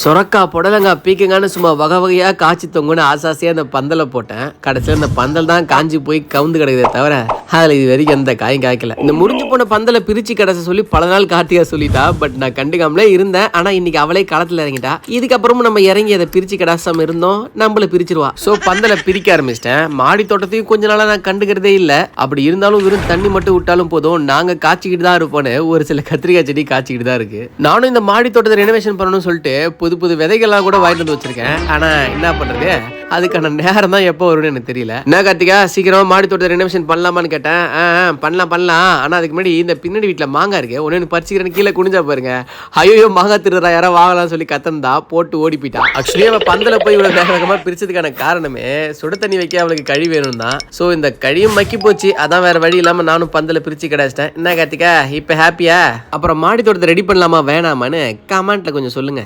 சுரக்கா புடலங்காய் பீக்கங்கான்னு சும்மா வகை வகையாக காய்ச்சி தொங்குன்னு ஆசாசியாக அந்த பந்தலை போட்டேன். கடைசியில் அந்த பந்தல் தான் காஞ்சி போய் கவுந்து கிடக்குதே தவிர அதில் இது வரைக்கும் எந்த காயும் காய்க்கல. இந்த முடிஞ்சு போன பந்தலை பிரித்து கிடச்ச சொல்லி பல நாள் கார்த்திகா சொல்லிட்டா பட் நான் கண்டுக்காமலே இருந்தேன். ஆனால் இன்னைக்கு அவளே களத்தில் இறங்கிட்டா. இதுக்கப்புறமும் நம்ம இறங்கி அதை பிரித்து கடாசாம இருந்தோம். நம்மள பிரிச்சிருவா. ஸோ பந்தலை பிரிக்க ஆரம்பிச்சிட்டேன். மாடி தோட்டத்தையும் கொஞ்ச நாளாக நான் கண்டுக்கிறதே இல்லை. அப்படி இருந்தாலும் வெறும் தண்ணி மட்டும் விட்டாலும் போதும். நாங்கள் காய்ச்சிக்கிட்டு தான் இருப்போன்னு ஒரு சில கத்திரிக்காய் செடி காய்ச்சிக்கிட்டு தான் இருக்கு. நானும் இந்த மாடி தோட்டத்தை ரெனோவேஷன் பண்ணணும்னு சொல்லிட்டு புது புது விதைகள்லாம் கூட வாங்கிட்டு வந்து வச்சிருக்கேன். ஆனால் என்ன பண்ணுறது அதுக்கான நேரம் தான் எப்போ வரும்னு எனக்கு தெரியல. என்ன கார்த்திகா? சீக்கிரமா மாடி தோட்டத்தை ரெனோவேஷன் பண்ணலாமான்னு கேட்டேன். ஆ பண்ணலாம் பண்ணலாம். ஆனால் அதுக்கு முன்னாடி இந்த பின்னாடி வீட்டில் மாங்காய் இருக்கு ஒன்று பறிச்சுக்கிறேன்னு கீழே குனிஞ்சா பாருங்க. ஐயோ மாங்காய் திருடுறா யாரோ வாங்கலாம்னு சொல்லி கத்தந்தா போட்டு ஓடி போயிட்டா. ஆக்சுவலி அவன் பந்தல போய் இவ்வளோ வேக பிரிச்சதுக்கான காரணமே சுட தண்ணி வைக்க அவளுக்கு கழி வேணும் தான். ஸோ இந்த கழியும் மக்கி போச்சு. அதான் வேற வழி இல்லாமல் நானும் பந்தல பிரிச்சு கிடச்சிட்டேன். என்ன கார்த்திகா? இப்போ ஹாப்பியா அப்புறம் மாடி தோட்டத்தை ரெடி பண்ணலாமா வேணாமான்னு கமெண்ட்ல கொஞ்சம் சொல்லுங்க.